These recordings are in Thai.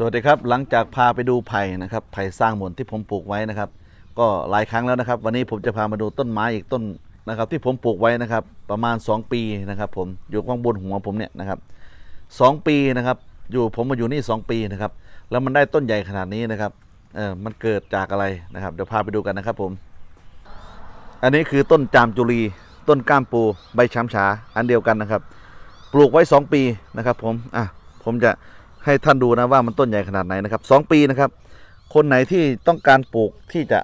สวัสดีครับ หลังจากพาไปดูไผ่นะครับไผ่สร้างหมนที่ผมปลูกไว้นะครับ ก็หลายครั้งแล้วนะครับ วันนี้ผมจะพามาดูต้นไม้อีกต้นนะครับ ที่ผมปลูกไว้นะครับ ประมาณ 2 ปีนะครับ ผมอยู่ข้างบนหัวผมเนี่ยนะครับสองปีนะครับ อยู่ผมมาอยู่นี่ 2 ปีนะครับ แล้วมันได้ต้นใหญ่ขนาดนี้นะครับเออมันเกิดจากอะไรนะครับเดี๋ยวพาไปดูกันนะครับผม อันนี้คือต้นจามจุรีต้นก้ามปูใบช้ำฉาอันเดียวกันนะครับ ปลูกไว้ 2 ปีนะครับ ผมอะผมจะ ให้ท่านดูนะว่ามันต้นใหญ่ขนาดไหนนะครับสองปีนะครับ คนไหนที่ต้องการปลูกที่จะ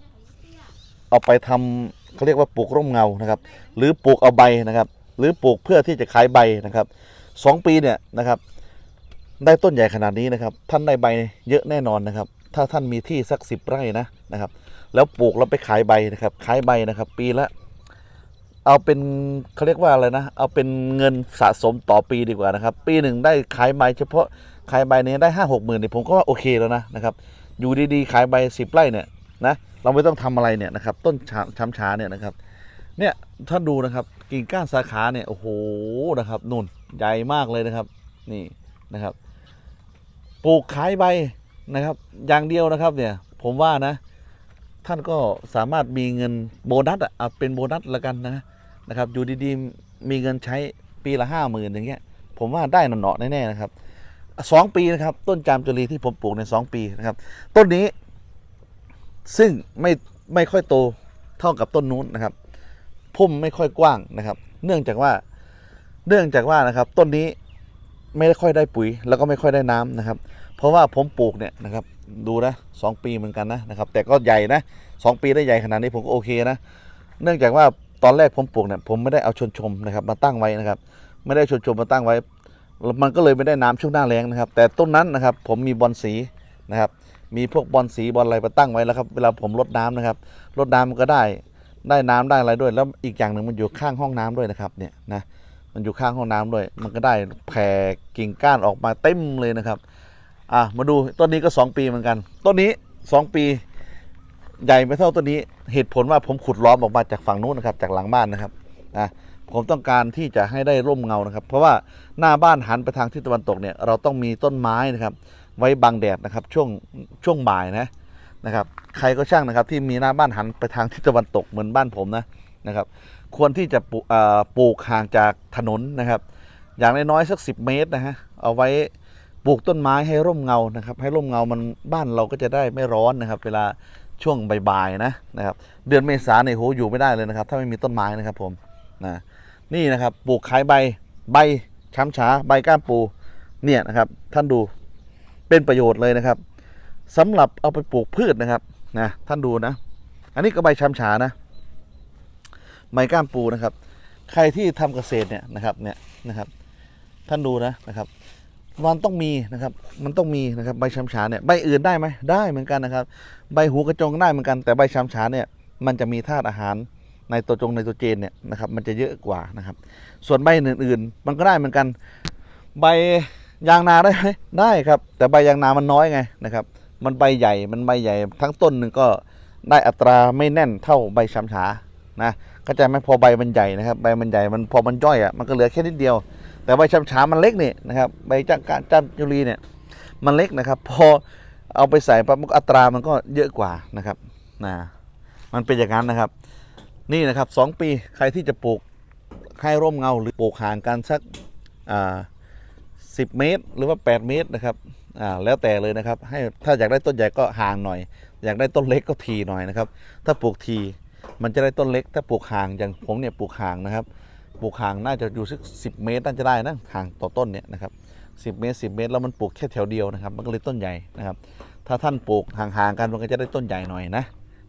เอาไปทำเขาเรียกว่าปลูกร่มเงานะครับ หรือปลูกเอาใบนะครับ หรือปลูกเพื่อที่จะขายใบนะครับสองปีเนี่ยนะครับ ได้ต้นใหญ่ขนาดนี้นะครับ ท่านได้ใบเยอะแน่นอนนะครับ ถ้าท่านมีที่สักสิบไร่นะนะครับ แล้วปลูกแล้วไปขายใบนะครับ ขายใบนะครับ ปีละเอาเป็นเขาเรียกว่าอะไรนะ เอาเป็นเงินสะสมต่อปีดีกว่านะครับ ปีหนึ่งได้ขายใบเฉพาะ ขายใบเนี้ได้ห้าหกหมื่นเนี่ยผมก็ว่าโอเคแล้วนะนะครับอยู่ดีๆ ขายใบสิบไร่เนี่ยนะเราไม่ต้องทำอะไรเนี่ยนะครับต้นช้ำช้าเนี่ยนะครับเนี่ยท่านดูนะครับกิ่งก้านสาขาเนี่ยโอ้โหนะครับนุ่นใหญ่มากเลยนะครับนี่นะครับปลูกขายใบนะครับ อย่างเดียวนะครับเนี่ยผมว่านะ ท่านก็สามารถมีเงินโบนัสอะเอาเป็นโบนัสละกันนะนะครับอยู่ดีๆมีเงินใช้ปีละห้าหมื่นอย่างเงี้ยผมว่าได้หนอๆแน่ๆนะครับ สองปีนะครับ ต้นจามจุรีที่ผมปลูกในสองปีนะครับ ต้นนี้ ซึ่งไม่ไม่ค่อยโตเท่ากับต้นนู้นนะครับพุ่มไม่ค่อยกว้างนะครับ เนื่องจากว่า เนื่องจากว่านะครับ ต้นนี้ไม่ได้ค่อยได้ปุ๋ย แล้วก็ไม่ค่อยได้น้ำนะครับ เพราะว่าผมปลูกเนี่ยนะครับ ดูนะสองปีเหมือนกันนะนะครับ แต่ก็ใหญ่นะสองปีได้ใหญ่ขนาดนี้ผมก็โอเคนะเนื่องจากว่าตอนแรกผมปลูกเนี่ยผมไม่ได้เอาชนชมนะครับ มาตั้งไว้นะครับ ไม่ได้ชนชมมาตั้งไว้ มันก็เลยไม่ได้น้ำช่วงหน้าแล้งนะครับ แต่ต้นนั้นนะครับผมมีบอลสีนะครับ มีพวกบอลสีบอลอะไรมาตั้งไว้แล้วครับ เวลาผมรดน้ำนะครับรดน้ำมันก็ได้ได้น้ำได้อะไรด้วย แล้วอีกอย่างหนึ่งมันอยู่ข้างห้องน้ำด้วยนะครับเนี่ยนะมันอยู่ข้างห้องน้ำด้วย มันก็ได้แผ่กิ่งก้านออกมาเต็มเลยนะครับอะมาดูต้นนี้ก็ 2 ปีเหมือนกันต้นนี้ 2 ปี ใหญ่ไม่เท่าต้นนี้เหตุผลว่าผมขุดล้อมออกมาจากฝั่งนู้นนะครับจากหลังบ้านนะครับอะ ผมต้องการที่จะให้ได้ร่มเงานะครับ เพราะว่าหน้าบ้านหันไปทางทิศตะวันตกเนี่ยเราต้องมีต้นไม้นะครับ ไว้บังแดดนะครับช่วงช่วงบ่ายนะนะครับใครก็ช่างนะครับที่มีหน้าบ้านหันไปทางทิศตะวันตกเหมือนบ้านผมนะนะครับ ควรที่จะปลูกอ่าปกห่างจากถนนนะครับ อย่างน้อยๆสัก 10 เมตรนะฮะเอาไว้ปลูกต้นไม้ให้ร่มเงานะครับ ให้ร่มเงามันบ้านเราก็จะได้ไม่ร้อนนะครับ เวลาช่วงบ่ายๆนะนะครับ เดือนเมษาเนี่ยโหอยู่ไม่ได้เลยนะครับ ถ้าไม่มีต้นไม้นะครับผม นะนี่นะครับปลูกขายใบใบช้ำฉาใบก้ามปูเนี่ยนะครับท่านดูเป็นประโยชน์เลยนะครับสำหรับเอาไปปลูกพืชนะครับนะท่านดูนะ อันนี้ก็ใบช้ำฉานะใบก้ามปูนะครับ ใครที่ทำเกษตรเนี่ยนะครับเนี่ยนะครับ ท่านดูนะนะครับมันต้องมีนะครับ มันต้องมีนะครับใบช้ำฉาเนี่ยใบอื่นได้ไหมได้เหมือนกันนะครับ ใบหูกระจงได้เหมือนกัน แต่ใบช้ำฉาเนี่ยมันจะมีธาตุอาหาร ในตัวจงในตัวเจนเนี่ยนะครับมันจะเยอะกว่านะครับ ส่วนใบอื่นๆ มันก็ได้เหมือนกัน ใบยางนาได้ไหมได้ครับ แต่ใบยางนามันน้อยไงนะครับ มันใบใหญ่มันใบใหญ่ ทั้งต้นหนึ่งก็ได้อัตราไม่แน่นเท่าใบช้ำฉานะเข้าใจไหมพอใบมันใหญ่นะครับ ใบมันใหญ่มันพอมันย่อยอะมันก็เหลือแค่นิดเดียว แต่ใบช้ำฉามันเล็กนี่นะครับใบจักรจันจุลีเนี่ยมันเล็กนะครับ พอเอาไปใส่ปั๊บอัตรามันก็เยอะกว่านะครับนะมันเป็นอย่างนั้นนะครับ นี่นะครับสองปีใครที่จะปลูกให้ร่มเงาหรือปลูกห่างกันสักสิบเมตร หรือว่า 8 เมตรนะครับแล้วแต่เลยนะครับ ให้ถ้าอยากได้ต้นใหญ่ก็ห่างหน่อย อยากได้ต้นเล็กก็ทีหน่อยนะครับ ถ้าปลูกทีมันจะได้ต้นเล็ก ถ้าปลูกห่างอย่างผมเนี่ยปลูกห่างนะครับปลูกห่างน่าจะอยู่สักสิเมตรน่าจะได้นะห่างต่อต้นเนี่ยนะครับสิเมตร 10 เมตร แล้วมันปลูกแค่แถวเดียวนะครับ มันก็เลยต้นใหญ่นะครับ ถ้าท่านปลูกห่างๆกันมันก็จะได้ต้นใหญ่หน่อยนะ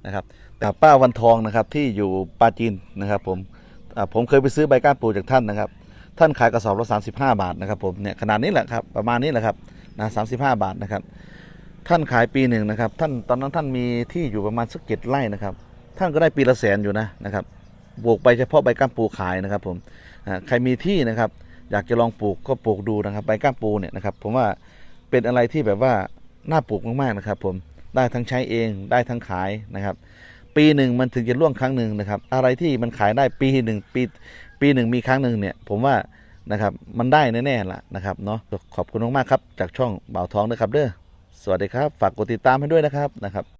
นะครับแต่ป้าวันทองนะครับที่อยู่ปาจีนนะครับผมผมเคยไปซื้อใบก้านปูจากท่านนะครับ ท่านขายกระสอบละ35บาทนะครับผมเนี่ยขนาดนี้แหละครับประมาณนี้แหละครับนะสาบาทนะครับ ท่านขายปีหนึ่งนะครับ ท่านตอนนั้นท่านมีที่อยู่ประมาณสักเจ็ดไร่นะครับ ท่านก็ได้ปีละแสนอยู่นะนะครับบวกไปเฉพาะใบก้ามปูขายนะครับ ผมใครมีที่นะครับ อยากจะลองปลูกก็ปลูกดูนะครับ ใบก้ามปูเนี่ยนะครับ ผมว่าเป็นอะไรที่แบบว่าน่าปลูกมากๆนะครับ ผม ได้ทั้งใช้เองได้ทั้งขายนะครับ ปีหนึ่งมันถึงจะล่วงครั้งหนึ่งนะครับ อะไรที่มันขายได้ปีหนึ่งปีปีหนึ่งมีครั้งหนึ่งเนี่ยผมว่านะครับมันได้แน่ๆละนะครับเนาะขอบคุณมากๆครับจากช่องเบาวทองนะครับเด้อสวัสดีครับ ฝากกดติดตามให้ด้วยนะครับนะครับ